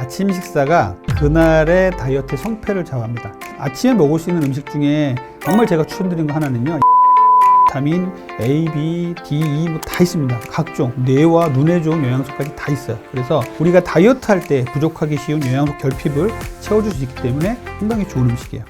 아침 식사가 그날의 다이어트 성패를 좌우합니다. 아침에 먹을 수 있는 음식 중에 정말 제가 추천드린 거 하나는요. 비타민 A, B, D, E 뭐 다 있습니다. 각종 뇌와 눈에 좋은 영양소까지 다 있어요. 그래서 우리가 다이어트 할 때 부족하기 쉬운 영양소 결핍을 채워줄 수 있기 때문에 상당히 좋은 음식이에요.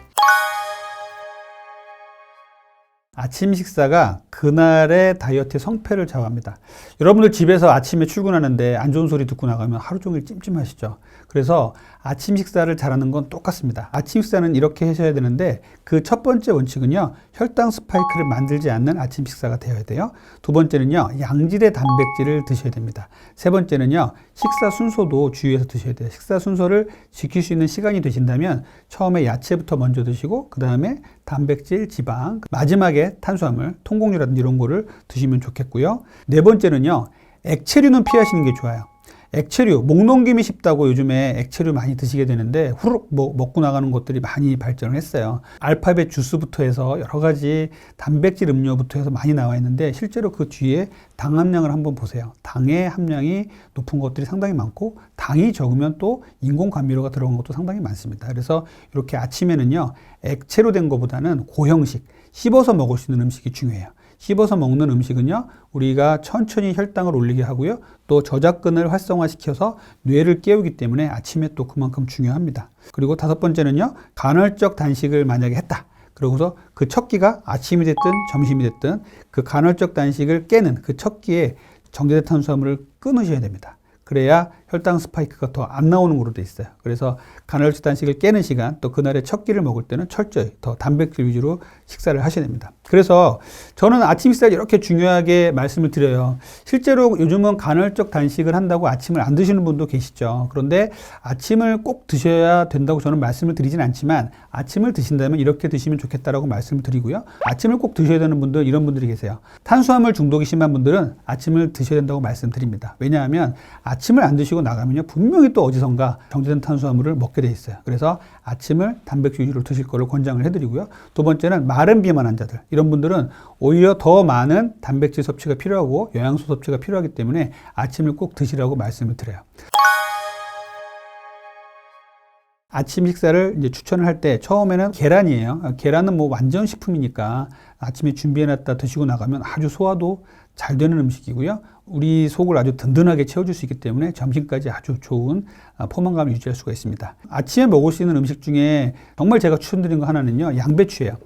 아침 식사가 그날의 다이어트 성패를 좌우합니다. 여러분들 집에서 아침에 출근하는데 안 좋은 소리 듣고 나가면 하루 종일 찜찜하시죠. 그래서 아침 식사를 잘하는 건 똑같습니다. 아침 식사는 이렇게 하셔야 되는데 그 첫 번째 원칙은요. 혈당 스파이크를 만들지 않는 아침 식사가 되어야 돼요. 두 번째는요. 양질의 단백질을 드셔야 됩니다. 세 번째는요. 식사 순서도 주의해서 드셔야 돼요. 식사 순서를 지킬 수 있는 시간이 되신다면 처음에 야채부터 먼저 드시고 그 다음에 단백질, 지방, 마지막에 탄수화물, 통곡류라든지 이런 거를 드시면 좋겠고요. 네 번째는요. 액체류는 피하시는 게 좋아요. 액체류, 목 넘김이 쉽다고 요즘에 액체류 많이 드시게 되는데 후룩 뭐 먹고 나가는 것들이 많이 발전을 했어요. 알파벳 주스부터 해서 여러 가지 단백질 음료부터 해서 많이 나와 있는데 실제로 그 뒤에 당 함량을 한번 보세요. 당의 함량이 높은 것들이 상당히 많고 당이 적으면 또 인공 감미료가 들어간 것도 상당히 많습니다. 그래서 이렇게 아침에는요. 액체로 된 것보다는 고형식, 씹어서 먹을 수 있는 음식이 중요해요. 씹어서 먹는 음식은요, 우리가 천천히 혈당을 올리게 하고요, 또 저작근을 활성화시켜서 뇌를 깨우기 때문에 아침에 또 그만큼 중요합니다. 그리고 다섯 번째는요, 간헐적 단식을 만약에 했다. 그러고서 그 첫 끼가 아침이 됐든 점심이 됐든 그 간헐적 단식을 깨는 그 첫 끼에 정제된 탄수화물을 끊으셔야 됩니다. 그래야 혈당 스파이크가 더 안 나오는 걸로 돼 있어요. 그래서 간헐적 단식을 깨는 시간 또 그날의 첫 끼를 먹을 때는 철저히 더 단백질 위주로 식사를 하셔야 됩니다. 그래서 저는 아침 식사를 이렇게 중요하게 말씀을 드려요. 실제로 요즘은 간헐적 단식을 한다고 아침을 안 드시는 분도 계시죠. 그런데 아침을 꼭 드셔야 된다고 저는 말씀을 드리진 않지만 아침을 드신다면 이렇게 드시면 좋겠다라고 말씀을 드리고요. 아침을 꼭 드셔야 되는 분들 이런 분들이 계세요. 탄수화물 중독이 심한 분들은 아침을 드셔야 된다고 말씀드립니다. 왜냐하면 아침 을 안 드시고 나가면요 분명히 또 어디선가 정제된 탄수화물을 먹게 돼 있어요. 그래서 아침을 단백질 위주로 드실 거를 권장을 해드리고요. 두 번째는 마른 비만 환자들 이런 분들은 오히려 더 많은 단백질 섭취가 필요하고 영양소 섭취가 필요하기 때문에 아침을 꼭 드시라고 말씀을 드려요. 아침 식사를 이제 추천을 할 때 처음에는 계란이에요. 아, 계란은 뭐 완전 식품이니까 아침에 준비해놨다 드시고 나가면 아주 소화도 잘 되는 음식이고요. 우리 속을 아주 든든하게 채워줄 수 있기 때문에 점심까지 아주 좋은 아, 포만감을 유지할 수가 있습니다. 아침에 먹을 수 있는 음식 중에 정말 제가 추천드린 거 하나는요. 양배추예요.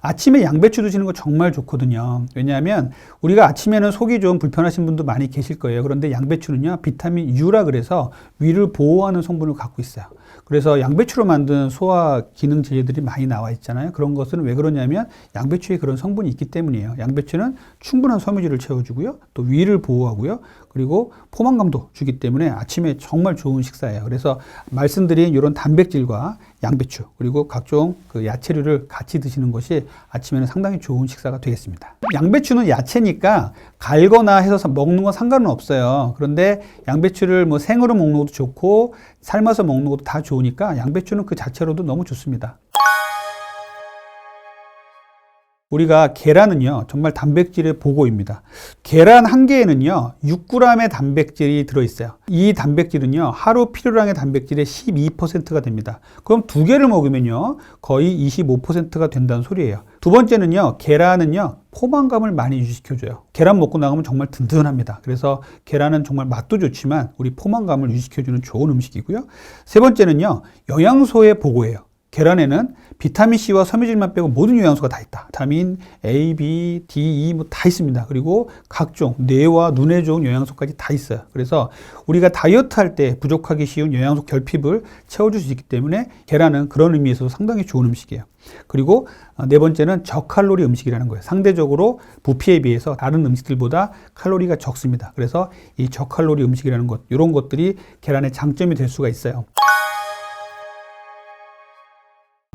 아침에 양배추 드시는 거 정말 좋거든요. 왜냐하면 우리가 아침에는 속이 좀 불편하신 분도 많이 계실 거예요. 그런데 양배추는요, 비타민 U라 그래서 위를 보호하는 성분을 갖고 있어요. 그래서 양배추로 만든 소화 기능 제제들이 많이 나와 있잖아요. 그런 것은 왜 그러냐면 양배추에 그런 성분이 있기 때문이에요. 양배추는 충분한 섬유질을 채워주고요. 또 위를 보호하고요. 그리고 포만감도 주기 때문에 아침에 정말 좋은 식사예요. 그래서 말씀드린 이런 단백질과 양배추 그리고 각종 그 야채류를 같이 드시는 것이 아침에는 상당히 좋은 식사가 되겠습니다. 양배추는 야채니까 갈거나 해서 먹는 건 상관은 없어요. 그런데 양배추를 뭐 생으로 먹는 것도 좋고 삶아서 먹는 것도 다 좋으니까 양배추는 그 자체로도 너무 좋습니다. 우리가 계란은요, 정말 단백질의 보고입니다. 계란 한 개에는요, 6g의 단백질이 들어있어요. 이 단백질은요, 하루 필요량의 단백질의 12%가 됩니다. 그럼 두 개를 먹으면요, 거의 25%가 된다는 소리예요. 두 번째는요, 계란은요, 포만감을 많이 유지시켜줘요. 계란 먹고 나가면 정말 든든합니다. 그래서 계란은 정말 맛도 좋지만 우리 포만감을 유지시켜주는 좋은 음식이고요. 세 번째는요, 영양소의 보고예요. 계란에는 비타민C와 섬유질만 빼고 모든 영양소가 다 있다. 비타민 A, B, D, E 뭐 다 있습니다. 그리고 각종 뇌와 눈에 좋은 영양소까지 다 있어요. 그래서 우리가 다이어트 할 때 부족하기 쉬운 영양소 결핍을 채워줄 수 있기 때문에 계란은 그런 의미에서 상당히 좋은 음식이에요. 그리고 네 번째는 저칼로리 음식이라는 거예요. 상대적으로 부피에 비해서 다른 음식들보다 칼로리가 적습니다. 그래서 이 저칼로리 음식이라는 것, 이런 것들이 계란의 장점이 될 수가 있어요.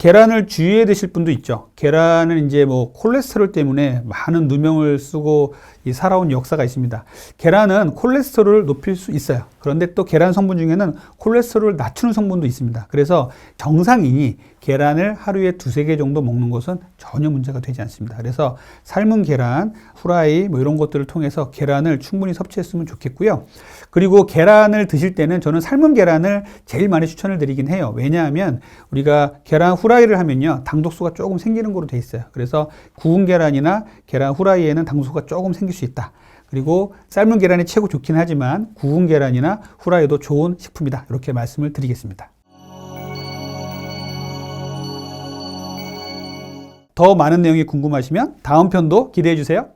계란을 주의해 드실 분도 있죠. 계란은 이제 뭐 콜레스테롤 때문에 많은 누명을 쓰고 이 살아온 역사가 있습니다. 계란은 콜레스테롤을 높일 수 있어요. 그런데 또 계란 성분 중에는 콜레스테롤을 낮추는 성분도 있습니다. 그래서 정상인이 계란을 하루에 두세 개 정도 먹는 것은 전혀 문제가 되지 않습니다. 그래서 삶은 계란, 후라이 뭐 이런 것들을 통해서 계란을 충분히 섭취했으면 좋겠고요. 그리고 계란을 드실 때는 저는 삶은 계란을 제일 많이 추천을 드리긴 해요. 왜냐하면 우리가 계란 후라이를 하면요. 당독소가 조금 생기는 거로 돼 있어요. 그래서 구운 계란이나 계란 후라이에는 당독소가 조금 생길 수 있다. 그리고 삶은 계란이 최고 좋긴 하지만 구운 계란이나 후라이도 좋은 식품이다. 이렇게 말씀을 드리겠습니다. 더 많은 내용이 궁금하시면 다음 편도 기대해 주세요.